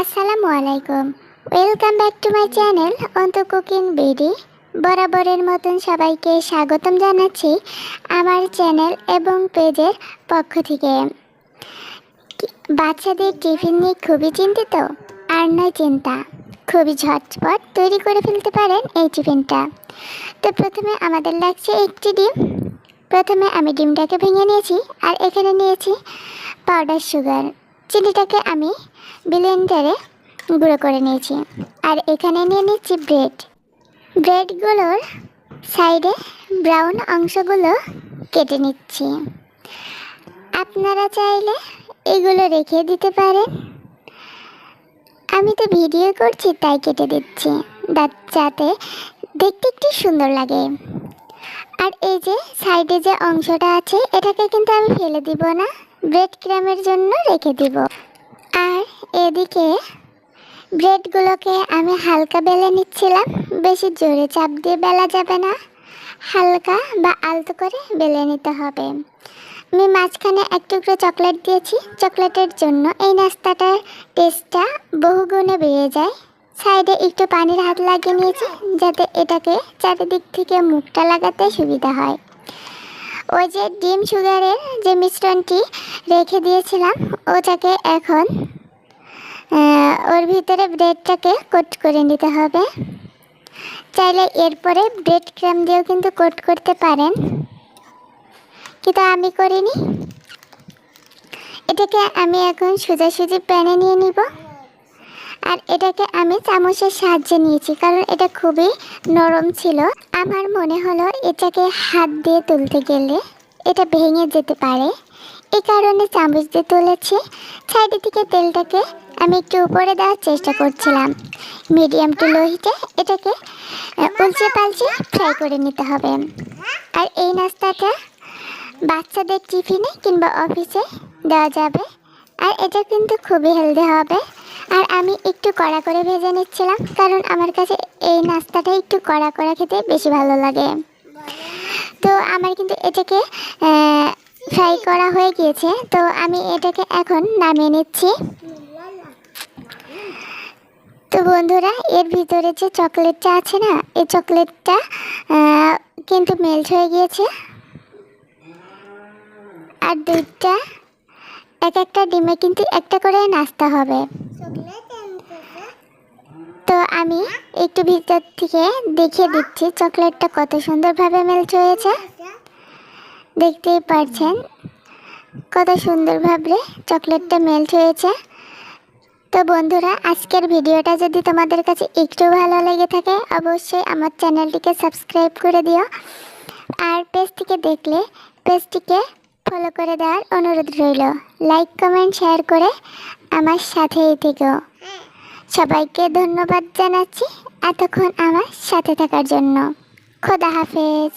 আসসালামু আলাইকুম। Welcome back to my channel Anto cooking BD. বরাবরের মতন সবাইকে স্বাগতম জানাচ্ছি আমার চ্যানেল এবং পেজের পক্ষ থেকে। বাচ্চাদের টিফিন নিয়ে খুবই চিন্তিত, আর নয় চিন্তা। খুবই ঝটপট তৈরি করে ফেলতে পারেন এই টিফিনটা। তো প্রথমে আমাদের লাগছে একটি ডিম। প্রথমে আমি ডিমটাকে ভেঙে নিয়েছি, আর এখানে নিয়েছি পাউডার সুগার চিনিটাকে আমি ব্লেন্ডারে গুঁড়ো করে নিয়েছি। আর এখানে নিয়ে নিচ্ছি ব্রেড। ব্রেডগুলোর সাইডে ব্রাউন অংশগুলো কেটে নিচ্ছি। আপনারা চাইলে এগুলো রেখে দিতে পারেন। আমি তো ভিডিও করছি, তাই কেটে দিচ্ছি। যাতে দেখতে একটু সুন্দর লাগে। আর এই যে সাইডে যে অংশটা আছে, এটাকে কিন্তু আমি ফেলে দিব না। ব্রেড ক্রামের জন্য রেখে দিব। আর এদিকে ব্রেডগুলোকে আমি হালকা বেলে নিচ্ছিলাম। বেশি জোরে চাপ দিয়ে বেলা যাবে না। হালকা বা আলতো করে বেলে নিতে হবে। আমি মাঝখানে এক টুকরো চকলেট দিয়েছি। চকলেটের জন্য এই নাস্তাটার টেস্টটা বহুগুণে বেড়ে যায়। সাইডে একটু পানির হাত লাগিয়ে নিয়েছি, যাতে এটাকে চারিদিক থেকে মুখটা লাগাতে সুবিধা হয়। ওই যে ডিম সুগারের যে মিশ্রণটি রেখে দিয়েছিলাম, ওটাকে এখন ওর ভিতরে ব্রেডটাকে কোট করে নিতে হবে। চাইলে এরপরে ব্রেড ক্রাম দিয়েও কিন্তু কোট করতে পারেন। কিন্তু আমি করিনি। এটাকে আমি এখন সোজাসুজি প্যানে নিয়ে নিব। আর এটাকে আমি চামচের সাহায্যে নিয়েছি, কারণ এটা খুবই নরম ছিল। আমার মনে হলো এটাকে হাত দিয়ে তুলতে গেলে এটা ভেঙে যেতে পারে। এই কারণে চামচ দিয়ে তুলেছি। সাইডের দিকে তেলটাকে আমি একটু উপরে দেওয়ার চেষ্টা করছিলাম। মিডিয়াম টু লো হিটে এটাকে উলচে পালচে ফ্রাই করে নিতে হবে। আর এই নাস্তাটা বাচ্চাদের টিফিনে কিংবা অফিসে দেওয়া যাবে। আর এটা কিন্তু খুবই হেলদি হবে। আর আমি একটু কড়া করে ভেজে নিচ্ছিলাম, কারণ আমার কাছে এই নাস্তাটা একটু কড়া কড়া খেতে বেশি ভালো লাগে। তো আমার কিন্তু এটাকে ফ্রাই করা হয়ে গিয়েছে, তো আমি এটাকে এখন নামিয়ে নিচ্ছি। তো বন্ধুরা, এর ভিতরে যে চকলেটটা আছে না, এই চকলেটটা কিন্তু মেল্ট হয়ে গিয়েছে। আর দুধটা এক একটা ডিমে কিন্তু একটা করে নাস্তা হবে। তো আমি একটু ভিতর থেকে দেখিয়ে দিচ্ছি চকলেটটা কত সুন্দরভাবে মেল্ট হয়েছে। দেখতেই পারছেন কত সুন্দরভাবে চকলেটটা মেল্ট হয়েছে। তো বন্ধুরা, আজকের ভিডিওটা যদি তোমাদের কাছে একটু ভালো লেগে থাকে, অবশ্যই আমার চ্যানেলটিকে সাবস্ক্রাইব করে দিও। আর পেজটিকে দেখলে পেজটিকে ফলো করে দেওয়ার অনুরোধ রইল। লাইক কমেন্ট শেয়ার করে আমার সাথেই থেকেও সবাইকে ধন্যবাদ জানাচ্ছি এতক্ষণ আমার সাথে থাকার জন্য। খোদা হাফেজ।